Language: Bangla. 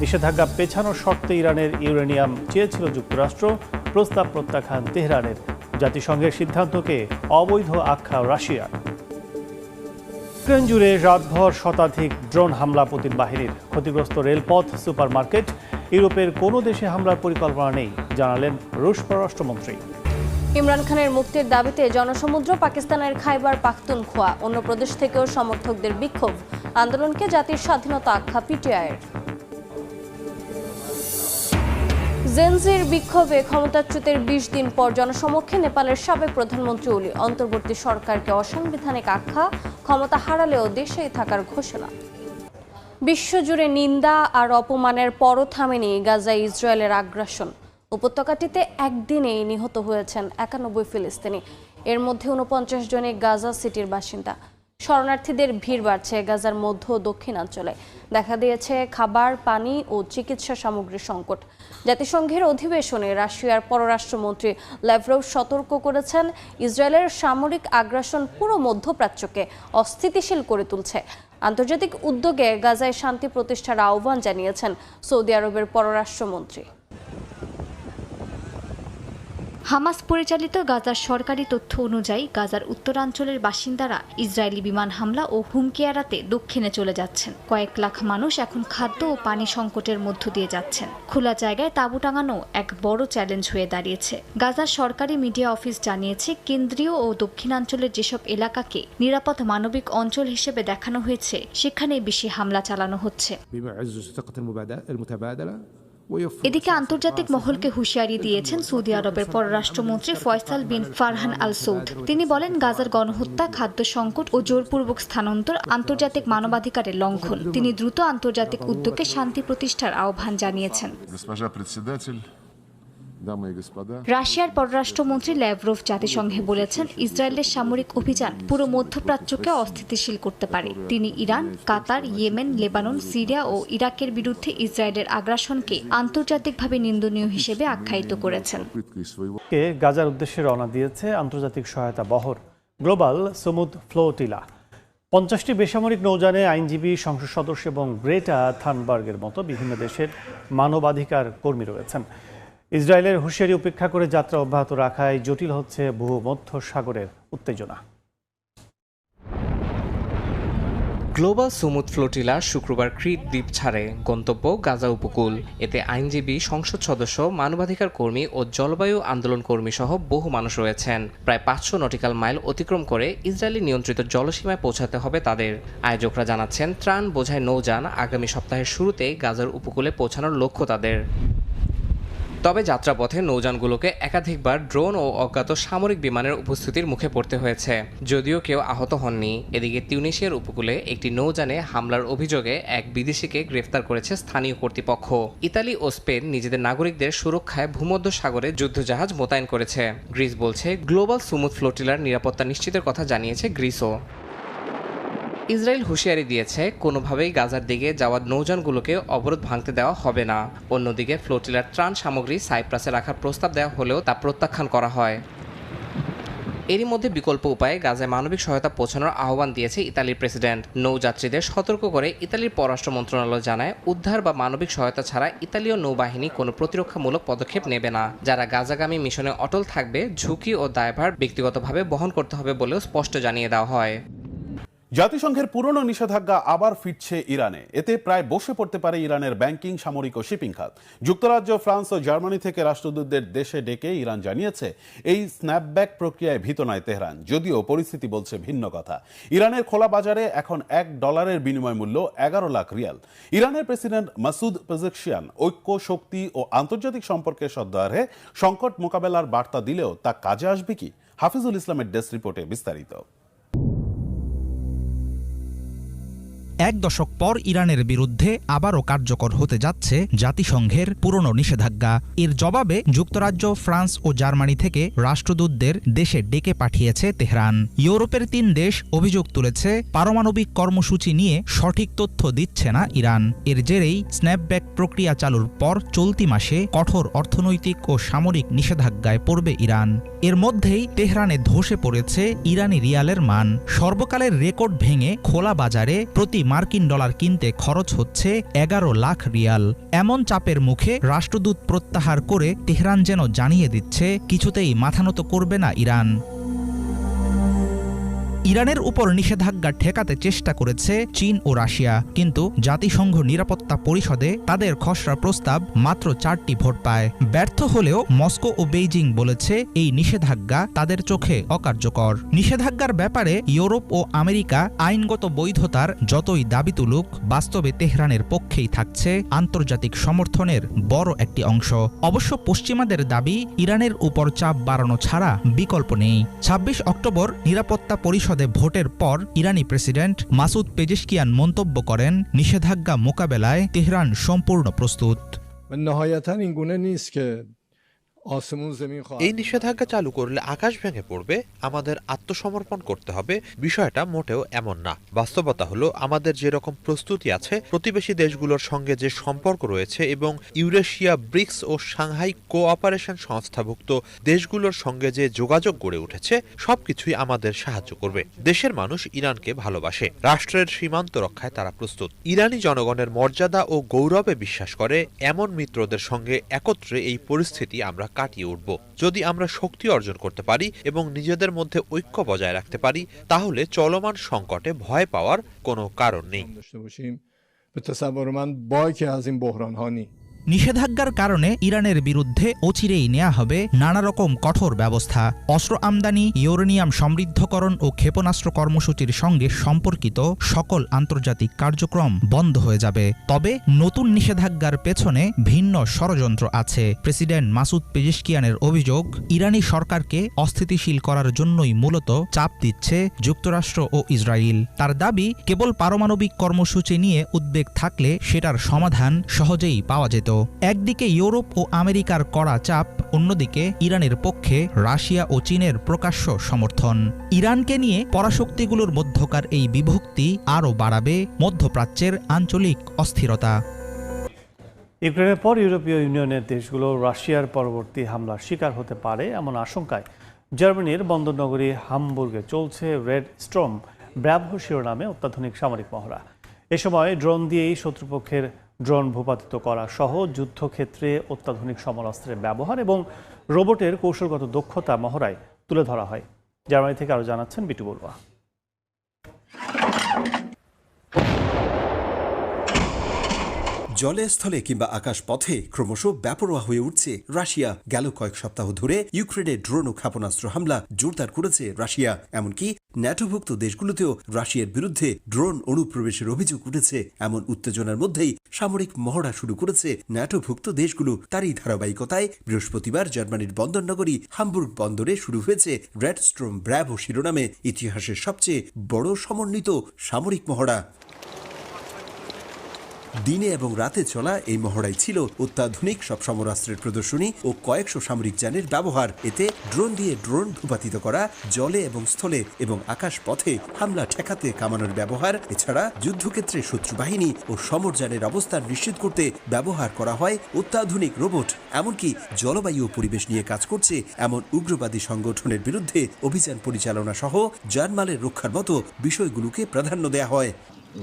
নিষেধাজ্ঞা পেছানোর শর্তে ইরানের ইউরেনিয়াম চেয়েছিল যুক্তরাষ্ট্র, প্রস্তাব প্রত্যাখ্যান তেহরানের। জাতিসংঘের সিদ্ধান্তকে অবৈধ আখ্যা রাশিয়ার ইউক্রেন জুড়ে রাতভর শতাধিক ড্রোন হামলা পুতিন বাহিনীর। ক্ষতিগ্রস্ত রেলপথ, সুপারমার্কেট, ইউরোপের কোনো দেশে হামলার পরিকল্পনা নেই, জানালেন রুশ পররাষ্ট্রমন্ত্রী। ইমরান খানের মুক্তির দাবিতে জনসমুদ্র পাকিস্তানের খাইবার পাখতুনখোয়া, অন্য প্রদেশ থেকেও সমর্থকদের বিক্ষোভ। আন্দোলনকে জাতির স্বাধীনতা আখ্যা পিটিআইয়ের। জেনজির বিক্ষোভে ক্ষমতাচ্যুতের বিশ দিন পর জনসমক্ষে নেপালের সাবেক প্রধানমন্ত্রী ওলি অন্তর্বর্তী সরকারকে অসাংবিধানিক আখ্যা, ক্ষমতা হারালেও দেশেই থাকার ঘোষণা। বিশ্বজুড়ে নিন্দা আর অপমানের পরও থামেনি গাজায় ইসরায়েলের আগ্রাসন। উপত্যকাটিতে একদিনেই নিহত হয়েছেন একানব্বই ফিলিস্তিনি। এর মধ্যে উনপঞ্চাশ জনই গাজা সিটির বাসিন্দা। শরণার্থীদের ভিড় বাড়ছে গাজার মধ্য দক্ষিণাঞ্চলে। দেখা দিয়েছে খাবার, পানি ও চিকিৎসা সামগ্রী সংকট। জাতিসংঘের অধিবেশনে রাশিয়ার পররাষ্ট্রমন্ত্রী ল্যাভরভ সতর্ক করেছেন, ইসরায়েলের সামরিক আগ্রাসন পুরো মধ্যপ্রাচ্যকে অস্থিতিশীল করে তুলছে। আন্তর্জাতিক উদ্যোগে গাজায় শান্তি প্রতিষ্ঠার আহ্বান জানিয়েছেন সৌদি আরবের পররাষ্ট্রমন্ত্রী। হামাস পরিচালিত গাজার সরকারি তথ্য অনুযায়ী গাজার উত্তরাঞ্চলের বাসিন্দারা ইসরায়েলি বিমান হামলা ও হুমকি এড়াতে দক্ষিণে চলে যাচ্ছেন। কয়েক লাখ মানুষ এখন খাদ্য ও পানি সংকটের মধ্য দিয়ে যাচ্ছেন। খোলা জায়গায় তাঁবু টাঙানো এক বড় চ্যালেঞ্জ হয়ে দাঁড়িয়েছে। গাজার সরকারি মিডিয়া অফিস জানিয়েছে, কেন্দ্রীয় ও দক্ষিণাঞ্চলের যেসব এলাকাকে নিরাপদ মানবিক অঞ্চল হিসেবে দেখানো হয়েছে সেখানে বেশি হামলা চালানো হচ্ছে। এদিকে আন্তর্জাতিক মহলকে হুঁশিয়ারি দিয়েছেন সৌদি আরবের পররাষ্ট্রমন্ত্রী ফয়সাল বিন ফারহান আল সৌদ তিনি বলেন গাজার গণহত্যা খাদ্য সংকট ও জোরপূর্বক স্থানান্তর আন্তর্জাতিক মানবাধিকারের লঙ্ঘন। তিনি দ্রুত আন্তর্জাতিক উদ্যোগে শান্তি প্রতিষ্ঠার আহ্বান জানিয়েছেন। রাশিয়ার পররাষ্ট্রমন্ত্রী ল্যাভরোভ জাতিসংঘে বলেছেন ইসরায়েলের সামরিক অভিযান পুরো মধ্যপ্রাচ্যকে অস্থিতিশীল করতে পারে। তিনি Iran Qatar Yemen Lebanon Syria ও ইরাকের বিরুদ্ধে ইসরায়েলের আগ্রাসনকে আন্তর্জাতিকভাবে নিন্দনীয় হিসেবে আখ্যায়িত করেছেন। গাজার উদ্দেশ্যে রওনা দিয়েছে আন্তর্জাতিক সহায়তা বহর। Global Sumud flotilla. পঞ্চাশটি বেসামরিক নৌজানে আইনজীবী সংসদ সদস্য এবং গ্রেটা থানবার্গের মতো বিভিন্ন দেশের মানবাধিকার কর্মী রয়েছেন। ইসরায়েলের হুঁশিয়ারি উপেক্ষা করে যাত্রা অব্যাহত রাখায় জটিল হচ্ছে ভূমধ্য সাগরের উত্তেজনা। গ্লোবাল সুমুদ ফ্লোটিলা শুক্রবার ক্রিট দ্বীপ ছাড়ে। গন্তব্য গাজা উপকূল। এতে আইনজীবী, সংসদ সদস্য, মানবাধিকার কর্মী ও জলবায়ু আন্দোলন কর্মী সহ বহু মানুষ রয়েছেন। প্রায় পাঁচশো নটিক্যাল মাইল অতিক্রম করে ইসরায়েলি নিয়ন্ত্রিত জলসীমায় পৌঁছাতে হবে তাদের। আয়োজকরা জানাচ্ছেন, ত্রাণ বোঝায় নৌযান আগামী সপ্তাহের শুরুতে গাজার উপকূলে পৌঁছানোর লক্ষ্য তাদের। তবে যাত্রাপথে নৌযানগুলোকে একাধিকবার ড্রোন ও অজ্ঞাত সামরিক বিমানের উপস্থিতির মুখে পড়তে হয়েছে। যদিও কেউ আহত হননি। এদিকে তিউনিশিয়ার উপকূলে একটি নৌযানে হামলার অভিযোগে এক বিদেশিকে গ্রেফতার করেছে স্থানীয় কর্তৃপক্ষ। ইতালি ও স্পেন নিজেদের নাগরিকদের সুরক্ষায় ভূমধ্য সাগরে যুদ্ধজাহাজ মোতায়েন করেছে। গ্রিস বলছে, গ্লোবাল সুমুদ ফ্লোটিলার নিরাপত্তা নিশ্চিতের কথা জানিয়েছে গ্রিসও। ইসরায়েল হুঁশিয়ারি দিয়েছে, কোনোভাবেই গাজার দিকে যাওয়া নৌযানগুলোকে অবরোধ ভাঙতে দেওয়া হবে না। অন্যদিকে ফ্লোটিলার ত্রাণ সামগ্রী সাইপ্রাসে রাখার প্রস্তাব দেওয়া হলেও তা প্রত্যাখ্যান করা হয়। এরই মধ্যে বিকল্প উপায়ে গাজায় মানবিক সহায়তা পৌঁছানোর আহ্বান দিয়েছে ইতালির প্রেসিডেন্ট। নৌযাত্রীদের সতর্ক করে ইতালির পররাষ্ট্র মন্ত্রণালয় জানায়, উদ্ধার বা মানবিক সহায়তা ছাড়া ইতালীয় নৌবাহিনী কোনো প্রতিরক্ষামূলক পদক্ষেপ নেবে না। যারা গাজাগামী মিশনে অটল থাকবে, ঝুঁকি ও দায়ভার ব্যক্তিগতভাবে বহন করতে হবে বলেও স্পষ্ট জানিয়ে দেওয়া হয়। জাতিসংঘের পুরনো নিষেধাজ্ঞা আবার ফিরছে ইরানে। এতে প্রায় বসে পড়তে পারে ইরানের ব্যাংকিং, সামরিক ও শিপিং খাত। যুক্তরাজ্য, ফ্রান্স ও জার্মানি থেকে রাষ্ট্রদূতদের দেশে ডেকে ইরান জানিয়েছে, এই স্ন্যাপব্যাক প্রক্রিয়ায় ভীত নয় তেহরান। যদিও পরিস্থিতি বলছে ভিন্ন কথা। ইরানের খোলা বাজারে এখন এক ডলারের বিনিময় মূল্য এগারো লাখ রিয়াল। ইরানের প্রেসিডেন্ট মাসুদ পেজেকশিয়ান ঐক্য, শক্তি ও আন্তর্জাতিক সম্পর্কের সদ্ধারে সংকট মোকাবেলার বার্তা দিলেও তা কাজে আসবে কি? হাফিজুল ইসলামের ডেস্ক রিপোর্টে বিস্তারিত। এক দশক পর ইরানের বিরুদ্ধে আবারও কার্যকর হতে যাচ্ছে জাতিসংঘের পুরনো নিষেধাজ্ঞা। এর জবাবে যুক্তরাজ্য, ফ্রান্স ও জার্মানি থেকে রাষ্ট্রদূতদের দেশে ডেকে পাঠিয়েছে তেহরান। ইউরোপের তিন দেশ অভিযোগ তুলেছে পারমাণবিক কর্মসূচি নিয়ে সঠিক তথ্য দিচ্ছে না ইরান। এর জেরেই স্ন্যাপব্যাক প্রক্রিয়া চালুর পর চলতি মাসে কঠোর অর্থনৈতিক ও সামরিক নিষেধাজ্ঞায় পড়বে ইরান। এর মধ্যেই তেহরানে ধসে পড়েছে ইরানি রিয়ালের মান। সর্বকালের রেকর্ড ভেঙে খোলা বাজারে প্রতি মার্কিন ডলার কিনতে খরচ হচ্ছে এগারো লাখ রিয়াল। এমন চাপের মুখে রাষ্ট্রদূত প্রত্যাহার করে তেহরান যেন জানিয়ে দিচ্ছে, কিছুতেই মাথানত করবে না ইরান। ইরানের উপর নিষেধাজ্ঞা ঠেকাতে চেষ্টা করেছে চীন ও রাশিয়া। কিন্তু জাতিসংঘ নিরাপত্তা পরিষদে তাদের খসড়া প্রস্তাব মাত্র চারটি ভোট পায়। ব্যর্থ হলেও মস্কো ও বেইজিং বলেছে এই নিষেধাজ্ঞা তাদের চোখে অকার্যকর। নিষেধাজ্ঞার ব্যাপারে ইউরোপ ও আমেরিকা আইনগত বৈধতার যতই দাবি তুলুক, বাস্তবে তেহরানের পক্ষেই থাকছে আন্তর্জাতিক সমর্থনের বড় একটি অংশ। অবশ্য পশ্চিমাদের দাবি, ইরানের উপর চাপ বাড়ানো ছাড়া বিকল্প নেই। ২৬ অক্টোবর নিরাপত্তা পরিষদে ভোটের পর ইরানি প্রেসিডেন্ট মাসুদ পেজেশকিয়ান মন্তব্য করেন নিষেধাজ্ঞা মোকাবেলায় তেহরান সম্পূর্ণ প্রস্তুত। এই নিষেধাজ্ঞা চালু করলে আকাশ ভেঙে পড়বে আমাদের আত্মসমর্পণ করতে হবে। বিষয়টা মোটেও এমন না। বাস্তবতা হলো আমাদের যেরকম প্রস্তুতি আছে প্রতিবেশী দেশগুলোর সঙ্গে যে সম্পর্ক রয়েছে এবং ইউরেশিয়া ব্রিক্স ও সাংহাই কোঅপারেশন সংস্থাভুক্ত দেশগুলোর সঙ্গে যে যোগাযোগ গড়ে উঠেছে সবকিছুই আমাদের সাহায্য করবে। দেশের মানুষ ইরানকে ভালোবাসে। রাষ্ট্রের সীমান্ত রক্ষায় তারা প্রস্তুত। ইরানি জনগণের মর্যাদা ও গৌরবে বিশ্বাস করে এমন মিত্রদের সঙ্গে একত্রে এই পরিস্থিতি আমরা কাটিয়ে উঠব। যদি আমরা শক্তি অর্জন করতে পারি এবং নিজেদের মধ্যে ঐক্য বজায় রাখতে পারি, তাহলে চলমান সংকটে ভয় পাওয়ার কোনো কারণ নেই। নিষেধাজ্ঞার কারণে ইরানের বিরুদ্ধে অচিরেই নেওয়া হবে নানা রকম কঠোর ব্যবস্থা, অস্ত্র আমদানি, ইউরেনিয়াম সমৃদ্ধকরণ ও ক্ষেপণাস্ত্র কর্মসূচির সঙ্গে সম্পর্কিত সকল আন্তর্জাতিক কার্যক্রম বন্ধ হয়ে যাবে। তবে নতুন নিষেধাজ্ঞার পেছনে ভিন্ন ষড়যন্ত্র আছে। প্রেসিডেন্ট মাসুদ পেজিস্কিয়ানের অভিযোগ, ইরানি সরকারকে অস্থিতিশীল করার জন্যই মূলত চাপ দিচ্ছে যুক্তরাষ্ট্র ও ইসরায়েল। তার দাবি, কেবল পারমাণবিক কর্মসূচি নিয়ে উদ্বেগ থাকলে সেটার সমাধান সহজেই পাওয়া যেত। একদিকে ইউরোপ ও আমেরিকার কড়া চাপ, অন্যদিকে ইরানের পক্ষে রাশিয়া ও চীনের প্রকাশ্য সমর্থন। ইরানকে নিয়ে পরাশক্তিগুলোর মধ্যকার এই বিভক্তি আরও বাড়াবে মধ্যপ্রাচ্যের আঞ্চলিক অস্থিরতা। ইউক্রেনের পর ইউরোপীয় ইউনিয়নের দেশগুলো রাশিয়ার পরবর্তী হামলার শিকার হতে পারে এমন আশঙ্কায়। জার্মানির বন্দরনগরী হামবুর্গে চলছে রেড স্ট্রম ব্র্যাভো শিরোনামে অত্যাধুনিক সামরিক মহড়া। এ সময় ড্রোন দিয়েই শত্রুপক্ষের ড্রোন ভূপাতিত করা সহ যুদ্ধক্ষেত্রে অত্যাধুনিক সমরাস্ত্রের ব্যবহার এবং রোবটের কৌশলগত দক্ষতা মহড়ায় তুলে ধরা হয়। জার্মানি থেকে আরও জানাচ্ছেন বিটু বড়ুয়া। জলে স্থলে কিংবা আকাশ পথে ক্রমশ ব্যাপরোয়া হয়ে উঠছে রাশিয়া। গেল কয়েক সপ্তাহ ধরে ইউক্রেনে ড্রোন ও ক্ষেপণাস্ত্র হামলা জোরদার করেছে রাশিয়া। এমনকি ন্যাটোভুক্ত দেশগুলোতেও রাশিয়ার বিরুদ্ধে ড্রোন অনুপ্রবেশের অভিযোগ উঠেছে। এমন উত্তেজনার মধ্যেই সামরিক মহড়া শুরু করেছে ন্যাটোভুক্ত দেশগুলো। তারই ধারাবাহিকতায় বৃহস্পতিবার জার্মানির বন্দরনগরী হামবুর্গ বন্দরে শুরু হয়েছে রেড স্ট্রোম ব্র্যাভো শিরোনামে ইতিহাসের সবচেয়ে বড় সমন্বিত সামরিক মহড়া। দিনে এবং রাতে চলা এই মহড়াই ছিল অত্যাধুনিক সব সমরাস্ত্রের প্রদর্শনী ও কয়েকশো সামরিক যানের ব্যবহার। এতে ড্রোন দিয়ে ড্রোন ভূপাতিত করা, জলে এবং স্থলে এবং আকাশ পথে হামলা ঠেকাতে কামানোর ব্যবহার, এছাড়া যুদ্ধক্ষেত্রে শত্রু বাহিনী ও সমরযানের অবস্থান নিশ্চিত করতে ব্যবহার করা হয় অত্যাধুনিক রোবট। এমনকি জলবায়ু ও পরিবেশ নিয়ে কাজ করছে এমন উগ্রবাদী সংগঠনের বিরুদ্ধে অভিযান পরিচালনা সহ জানমালের রক্ষার মতো বিষয়গুলোকে প্রাধান্য দেওয়া হয়।